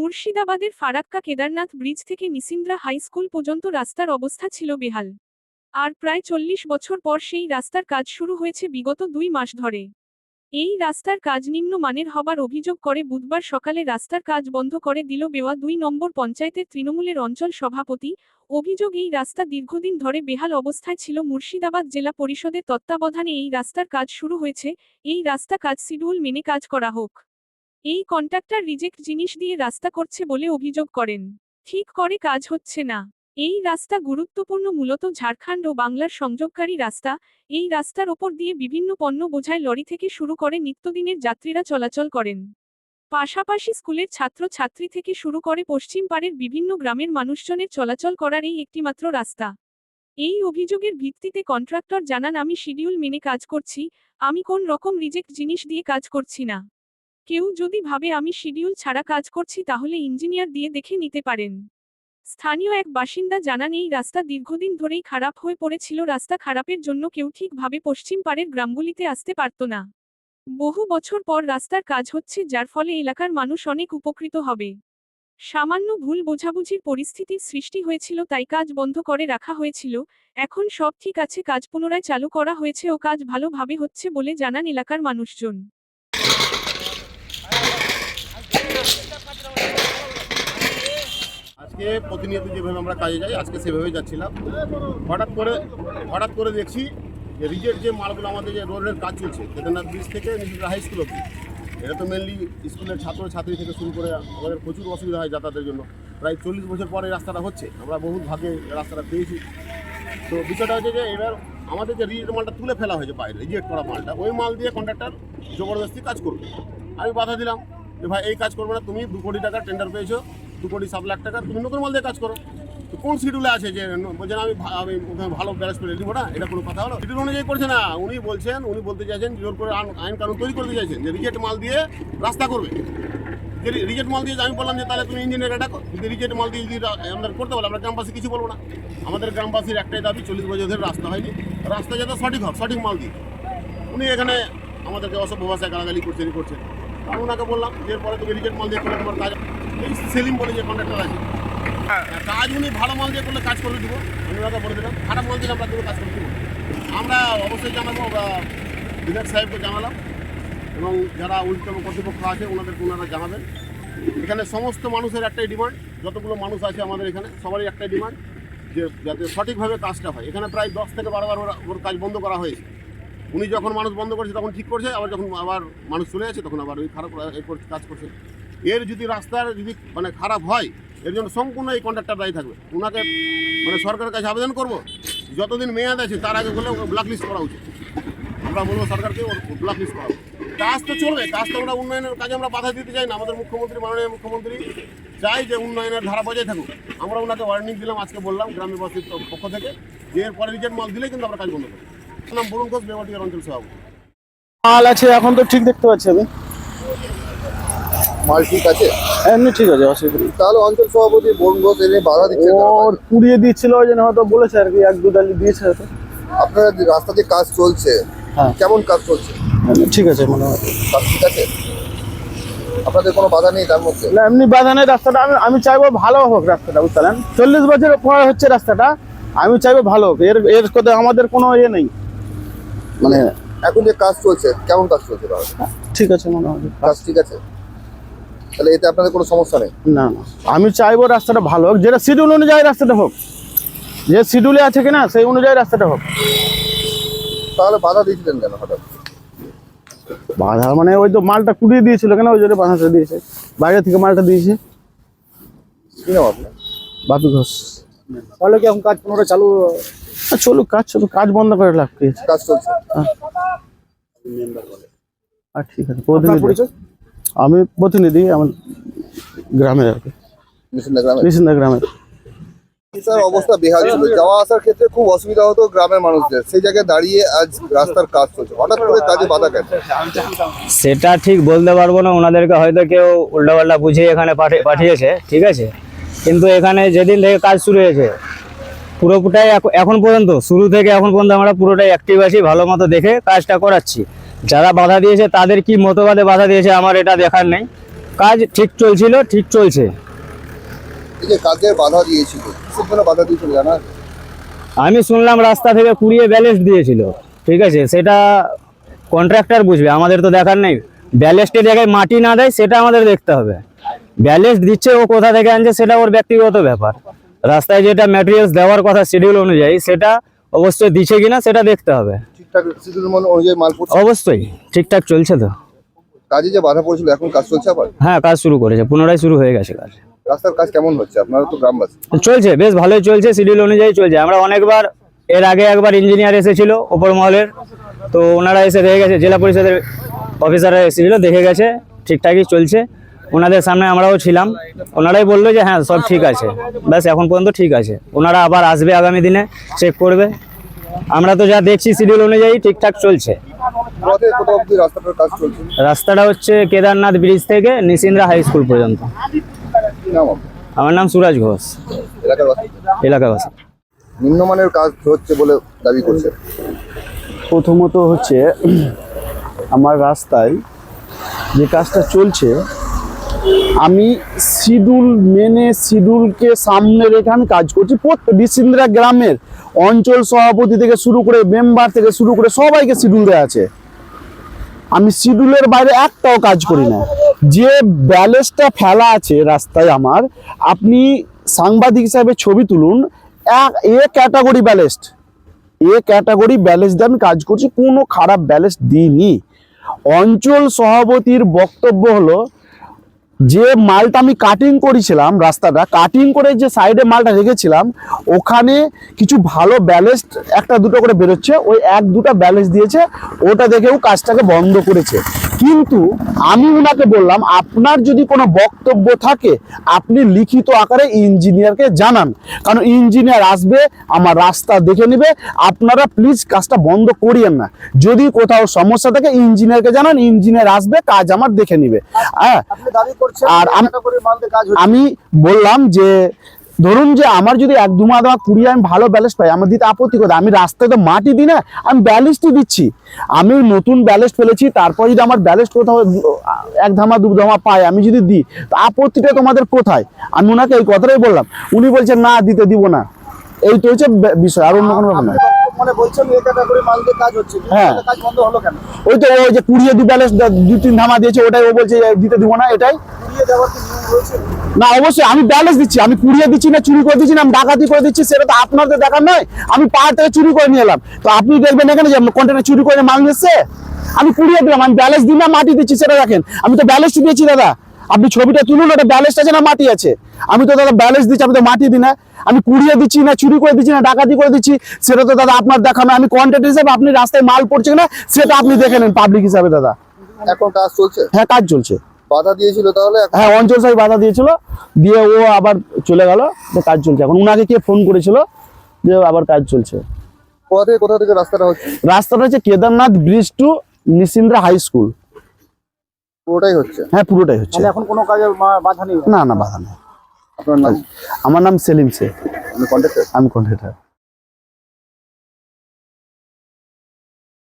মুর্শিদাবাদের ফারাক্কা কেদারনাথ ব্রিজ থেকে নিসিন্দ্রা high school পর্যন্ত রাস্তার অবস্থা ছিল বেহাল। আর প্রায় চল্লিশ বছর পর সেই রাস্তার কাজ শুরু হয়েছে বিগত দুই মাস ধরে। এই রাস্তার কাজ নিম্ন মানের হবার অভিযোগ করে বুধবার সকালে রাস্তার কাজ বন্ধ করে দিল বেওয়া দুই নম্বর পঞ্চায়েতের তৃণমূলের অঞ্চল সভাপতি। অভিযোগ এই রাস্তা দীর্ঘদিন ধরে বেহাল অবস্থায় ছিল মুর্শিদাবাদ জেলা পরিষদের তত্ত্বাবধানে এই রাস্তার কাজ শুরু হয়েছে। এই রাস্তা কাজ শিডিউল মেনে কাজ করা হোক। এই কন্ট্রাক্টর রিজেক্ট জিনিস দিয়ে রাস্তা করছে বলে অভিযোগ করেন। ঠিক করে কাজ হচ্ছে না। এই রাস্তা গুরুত্বপূর্ণ মূলত ঝাড়খণ্ড ও বাংলার সংযোগকারী রাস্তা। এই রাস্তার ওপর দিয়ে বিভিন্ন পণ্য বোঝায় লরি থেকে শুরু করে নিত্যদিনের যাত্রীরা চলাচল করেন। পাশাপাশি স্কুলের ছাত্র ছাত্রী থেকে শুরু করে পশ্চিম পাড়ের বিভিন্ন গ্রামের মানুষজনের চলাচল করার এই একটিমাত্র রাস্তা। এই অভিযোগের ভিত্তিতে কন্ট্রাক্টর জানান, আমি শিডিউল মেনে কাজ করছি। আমি কোন রকম রিজেক্ট জিনিস দিয়ে কাজ করছি না। কেউ যদি ভাবে আমি শিডিউল ছাড়া কাজ করছি তাহলে ইঞ্জিনিয়ার দিয়ে দেখে নিতে পারেন। স্থানীয় এক বাসিন্দা জানান, এই রাস্তা দীর্ঘদিন ধরেই খারাপ হয়ে পড়েছিল। রাস্তা খারাপের জন্য কেউ ঠিকভাবে পশ্চিম পাড়ের গ্রামগুলিতে আসতে পারত না। বহু বছর পর রাস্তার কাজ হচ্ছে, যার ফলে এলাকার মানুষ অনেক উপকৃত হবে। সামান্য ভুল বোঝাবুঝির পরিস্থিতির সৃষ্টি হয়েছিল, তাই কাজ বন্ধ করে রাখা হয়েছিল। এখন সব ঠিক আছে, কাজ পুনরায় চালু করা হয়েছে ও কাজ ভালোভাবে হচ্ছে বলে জানান এলাকার মানুষজন। আজকে প্রতিনিয়ত যেভাবে আমরা কাজে যাই, আজকে সেভাবে যাচ্ছিলাম। হঠাৎ করে হঠাৎ করে দেখছি যে রিজেক্ট যে মালগুলো আমাদের যে রোডের কাজ চলছে, কেদারনাথ ব্রিজ থেকে নিজেদের হাই স্কুল অব্দি এটা তো মেনলি স্কুলের ছাত্র, ছাত্রী থেকে শুরু করে আমাদের প্রচুর অসুবিধা হয় যাতায়াতের জন্য। প্রায় চল্লিশ বছর পরে এই রাস্তাটা হচ্ছে, আমরা বহুত ভাগে রাস্তাটা পেয়েছি। তো বিষয়টা হচ্ছে যে এবার আমাদের যে রিজেক্ট মালটা তুলে ফেলা হয়েছে বাইরে, রিজেক্ট করা মালটা, ওই মাল দিয়ে কন্ট্রাক্টর জবরদস্তি কাজ করবে। আমি বাধা দিলাম যে, ভাই, এই কাজ করবে না, তুমি দু কোটি টাকার টেন্ডার পেয়েছ দু কোটি সাত লাখ টাকার তুমি নতুন মাল দিয়ে কাজ করো। তো কোন শিডিউলে আছে যে বলছেন আমি আমি ওখানে ভালো ব্যালেন্স করে দিব না? এটা কোনো কথা হলো? শিডিউল অনুযায়ী করছে না। উনি বলছেন, উনি বলতে চাইছেন, জোর করে আইন- কানুন তৈরি করতে চাইছেন, যে রিজেক্ট মাল দিয়ে রাস্তা করবে। যে রিজেক্ট মাল দিয়ে আমি বললাম যে, তাহলে তুমি ইঞ্জিনিয়ার ডাকো যদি রিজেক্ট মাল দিয়ে যদি আমরা করতে বলো, আমরা গ্রামবাসী কিছু বলব না। আমাদের গ্রামবাসীর একটাই দাবি, চল্লিশ বছর ধরে রাস্তা হয়নি। রাস্তা যাতে সঠিক হোক সঠিক মাল দিয়ে। উনি এখানে আমাদেরকে অসভ্য ভাষায় গালাগালি করছেন করছেন। আমি ওনাকে বললাম যে এরপরে তুমি রিজেক্ট মাল দিয়ে করলে তোমার কাজ এই সেলিম বলে যে কন্ট্রাক্টর আছে। কাজ উনি ভালো মাল দিয়ে করলে কাজ করে দিব। আমি ওনাকে বলে দিলাম খারাপ মাল দিলে আমরা কোনো কাজ করে দিব। আমরা অবশ্যই জানাব বা বিধায়ক সাহেবকে জানালাম এবং যারা উল্টতম কর্তৃপক্ষ আছে ওনাদেরকে ওনারা জানাবেন। এখানে সমস্ত মানুষের একটাই ডিমান্ড যতগুলো মানুষ আছে আমাদের এখানে সবারই একটাই ডিমান্ড যে যাতে সঠিকভাবে কাজটা হয়। এখানে প্রায় দশ থেকে বারোবার ওরা ওর কাজ বন্ধ করা হয়েছে। উনি যখন মানুষ বন্ধ করছে, তখন ঠিক করছে, আবার যখন আবার মানুষ চলে যাচ্ছে তখন আবার ওই খারাপ এ করছে- কাজ করছে। এর যদি রাস্তার যদি মানে খারাপ হয়, এর জন্য সম্পূর্ণ এই কন্ট্রাক্টর দায়ী থাকবে। ওনাকে মানে সরকারের কাছে আবেদন করব, যতদিন মেয়াদ আছে, তার আগে বলে ব্ল্যাক লিস্ট করা উচিত। আমরা বলব সরকারকে ব্ল্যাক লিস্ট করা কাজ তো চলবে, কাজ তো আমরা উন্নয়নের কাজে আমরা বাধা দিতে চাই না। আমাদের মুখ্যমন্ত্রী, মাননীয় মুখ্যমন্ত্রী চাই যে উন্নয়নের ধারা বজায় থাকুক। আমরা ওনাকে ওয়ার্নিং দিলাম, আজকে বললাম গ্রামবাসীর পক্ষ থেকে যে এরপরে রিজেক্ট মাল দিলেই কিন্তু আমরা কাজ বন্ধ করব। নাম বরুণ ঘোষ বেমাটিয়ার অঞ্চল সভাপতি মাল আছে এখন তো ঠিক দেখতে পাচ্ছি আমি। মাল ঠিক আছে? এমনি ঠিক আছে অসুবিধা নেই। তাহলে অঞ্চল সভাপতি বরুণ ঘোষ এনে বাধা দিচ্ছে ওর পুড়িয়ে দিচ্ছিল ওই জন্য হয়তো বলেছে আর কি এক দু ডালি দিয়েছে হয়তো। আপনারা যে রাস্তা দিয়ে কাজ চলছে হ্যাঁ। কেমন কাজ চলছে? ঠিক আছে মনে হয়। কাজ ঠিক আছে? আপনাদের কোনো বাধা নেই তার মধ্যে? না এমনি বাধা নেই রাস্তাটা আমি আমি চাইব ভালো হোক রাস্তাটা বুঝলেন চল্লিশ বছর পর হচ্ছে রাস্তাটা আমি চাইব ভালো হোক এর এর কথা আমাদের কোনো ইয়ে নেই। মানে এখন যে কাজ চলছে কেমন কাজ চলছে তাহলে? ঠিক আছে মনে হয়। কাজ ঠিক আছে? তাহলে এতে আপনাদের কোনো সমস্যা নেই? না না। আমি চাইব রাস্তাটা ভালো হোক যেটা শিডিউল অনুযায়ী রাস্তাটা হোক। যে শিডিউলে আছে কিনা সেই অনুযায়ী রাস্তাটা হোক। তাহলে বাধা দিয়েছিলেন কেন হঠাৎ? বাধা মানে ওই তো মালটা কুড়িয়ে দিয়েছিল কেন ওই জন্য বাধাটা দিয়েছে। বাইরে থেকে মালটা দিয়েছে। কি নাম আপনার? বাপি ঘোষ। তাহলে কি এখন কাজ পুনরায় চালু চলুক কাজ চলুক কাজ বন্ধ করে লাভ কি আছে? কাজ চলছে। আর ঠিক আছে প্রতিনিধি। আমি প্রতিনিধি আমার গ্রামের আর কি। মিশনদা গ্রামে নিশিন্দা গ্রামের। স্যার অবস্থা? বেহাল ছিল যাওয়া আসার ক্ষেত্রে খুব অসুবিধা হতো গ্রামের মানুষদের। সেই জায়গায় দাঁড়িয়ে আজ রাস্তার কাজ চলছে। হঠাৎ করে কাজে বাধা কেন? সেটা ঠিক বলতে পারব না ওনাদেরকে হয়তো কেউ উল্টাপাল্টা বুঝিয়ে এখানে পাঠিয়ে পাঠিয়েছে ঠিক আছে? কিন্তু এখানে যেদিন থেকে কাজ শুরু হয়েছে পুরোটাই এখন পর্যন্ত শুরু থেকে এখন পর্যন্ত আমরা পুরোটাই অ্যাক্টিভ আছি ভালো মতো দেখে কাজটা করাচ্ছি। যারা বাধা দিয়েছে তাদের কি মতবাদে বাধা দিয়েছে আমার এটা দেখার নেই। কাজ ঠিক চলছিল ঠিক চলছে। কাজে বাধা দিয়েছিল বাধা দিয়েছিল জানা? আমি শুনলাম রাস্তা থেকে কুড়িয়ে ব্যালেন্স দিয়েছিল ঠিক আছে? সেটা কন্ট্রাক্টর বুঝবে আমাদের তো দেখার নেই। ব্যালেন্সটের জায়গায় মাটি না দেয় সেটা আমাদের দেখতে হবে। ব্যালেন্স দিচ্ছে ও কোথা থেকে আনছে সেটা ওর ব্যক্তিগত ব্যাপার। রাস্তায় যেটা ম্যাটেরিয়ালস দেওয়ার কথা শিডিউল অনুযায়ী সেটা অবশ্যই দিচ্ছে কিনা সেটা দেখতে হবে। ঠিকঠাক শিডিউল অনুযায়ী মাল পড়ছে? অবশ্যই ঠিকঠাক চলছে তো। কাজে যে বাধা পড়েছিল এখন কাজ চলছে আবার? হ্যাঁ কাজ শুরু করেছে পুনরায় শুরু হয়ে গেছে কাজ। রাস্তার কাজ কেমন হচ্ছে? আপনারা তো গ্রামবাসী। চলছে বেশ ভালোই চলছে শিডিউল অনুযায়ী চলছে। আমরা অনেকবার এর আগে একবার ইঞ্জিনিয়ার এসেছিল ওপর মহলের তো ওনারা এসে দেখে গেছে জেলা পরিষদের অফিসাররা এসেছিল দেখে গেছে ঠিকঠাকই চলছে। ওনাদের সামনে আমরাও ছিলাম। ওনারাই বলল যে হ্যাঁ সব ঠিক আছে। ব্যাস এখন পর্যন্ত ঠিক আছে। ওনারা আবার আসবে আগামী দিনে চেক করবে। আমরা তো যা দেখছি শিডিউল অনুযায়ী ঠিকঠাক চলছে। পথে কোথাও অব্দি রাস্তাটার কাজ চলছে রাস্তাটা হচ্ছে কেদারনাথ ব্রিজ থেকে নিসিন্দ্রা হাই স্কুল পর্যন্ত। আমার নাম সুরাজ ঘোষ। এলাকার বাসিন্দা এলাকাবাসী। নিম্নমানের কাজ হচ্ছে বলে দাবি করছে। প্রথমত হচ্ছে আমার রাস্তায় যে কাজটা চলছে আমি শিডিউল মেনে শিডিউলকে সামনে রেখে আমি কাজ করছি। প্রত্যেক বিসিন্দ্রা গ্রামের অঞ্চল সভাপতি থেকে শুরু করে মেম্বার থেকে শুরু করে সবাইকে শিডিউল দেওয়া আছে। আমি শিডিউলের বাইরে একটাও কাজ করি না। যে ব্যালেন্সটা ফেলা আছে রাস্তায় আমার, আপনি সাংবাদিক হিসাবে ছবি তুলুন, এক, A category ballast A category balance দিয়ে আমি কাজ করছি, কোনো খারাপ ব্যালেন্স দিইনি। অঞ্চল সভাপতির বক্তব্য হলো যে মালটা আমি কাটিং করেছিলাম রাস্তাটা কাটিং করে যে সাইডে মালটা রেখেছিলাম, ওখানে কিছু ভালো ব্যালেন্স একটা দুটো করে বেরোচ্ছে, ওই এক দুটা ব্যালেন্স দিয়েছে, ওটা দেখেও কাজটাকে বন্ধ করেছে। কিন্তু আমি ওনাকে বললাম আপনার যদি কোনো বক্তব্য থাকে আপনি লিখিত আকারে ইঞ্জিনিয়ারকে জানান। কারণ ইঞ্জিনিয়ার আসবে আমার রাস্তা দেখে নেবে আপনারা প্লিজ কাজটা বন্ধ করিয়েন না। যদি কোথাও সমস্যা থাকে ইঞ্জিনিয়ারকে জানান ইঞ্জিনিয়ার আসবে কাজ আমার দেখে নেবে। হ্যাঁ? আর আমি বললাম যে ধরুন যে আমার যদি এক দু মাস কুড়ি আমি ভালো ব্যালেন্স পাই, আমার দিতে আপত্তি করে আমি রাস্তায় তো মাটি দিই না, আমি ব্যালেন্সটি দিচ্ছি। আমি নতুন ব্যালেন্স ফেলেছি, তারপর যদি আমার ব্যালেন্স কোথাও এক ধামা, দু ধামা পাই, আমি যদি দিই, তো আপত্তিটা তোমাদের কোথায়? আমি ওনাকে এই কথাটাই বললাম। উনি বলছেন, না, দিতে দিব না। এই তো হচ্ছে বিষয়, আর অন্য কোনো ব্যাপার মানে বলছেন এই ক্যাটাগরির মাল দিয়ে কাজ হচ্ছে। হ্যাঁ। কাজ বন্ধ হলো কেন? ওই তো ওই যে কুড়িয়ে দু ব্যালেন্স দু তিন ধামা দিয়েছে ওটাই ও বলছে দিতে দিব না এটাই। ঘুরিয়ে দেওয়ার কি নিয়ম রয়েছে? না অবশ্যই আমি ব্যালেন্স দিচ্ছি আমি কুড়িয়ে দিচ্ছি না চুরি করে দিচ্ছি না আমি ডাকাতি করে দিচ্ছি সেটা তো আপনাদের দেখার নয় আমি পাহাড় থেকে চুরি করে নিয়ে এলাম। তো আপনি দেখবেন এখানে যে কন্টেনার চুরি করে মাল নিচ্ছে আমি কুড়িয়ে দিলাম আমি ব্যালেন্স দিই না মাটি দিচ্ছি সেটা দেখেন। আমি তো ব্যালেন্স দিয়েছি দাদা। আপনি ছবিটা তুলুন ওটা ব্যালেন্স আছে না মাটি আছে? আমি তো দাদা ব্যালেন্স দিচ্ছি আমি তো মাটি দিই না। আমি কুড়িয়ে দিচ্ছি না চুরি করে দিচ্ছি না ডাকাতি করে দিচ্ছি সেটা তো দাদা আপনার দেখা আমি কন্ট্রাক্ট হিসাবে আপনি রাস্তায় মাল পড়ছে না সেটা আপনি দেখে নেন পাবলিক হিসাবে দাদা। এখন কাজ চলছে? হ্যাঁ কাজ চলছে। বাধা দিয়েছিল তাহলে? হ্যাঁ অঞ্চল সাহেব বাধা দিয়েছিল দিয়ে ও আবার চলে গেল কাজ চলছে। এখন উনাকে কে ফোন করেছিল যে আবার কাজ চলছে। কোথা থেকে কোথা থেকে রাস্তাটা হচ্ছে? রাস্তাটা হচ্ছে Kedarnath bridge to Nisindra high school পুরোটাই হচ্ছে? হ্যাঁ পুরোটাই হচ্ছে। এখন কোনো কাজে বাধা নেই? না না বাধা নেই। আপনার নাম? আমার নাম সেলিম শেখ। আমি কন্ট্রাক্টর আমি কন্ট্রাক্টর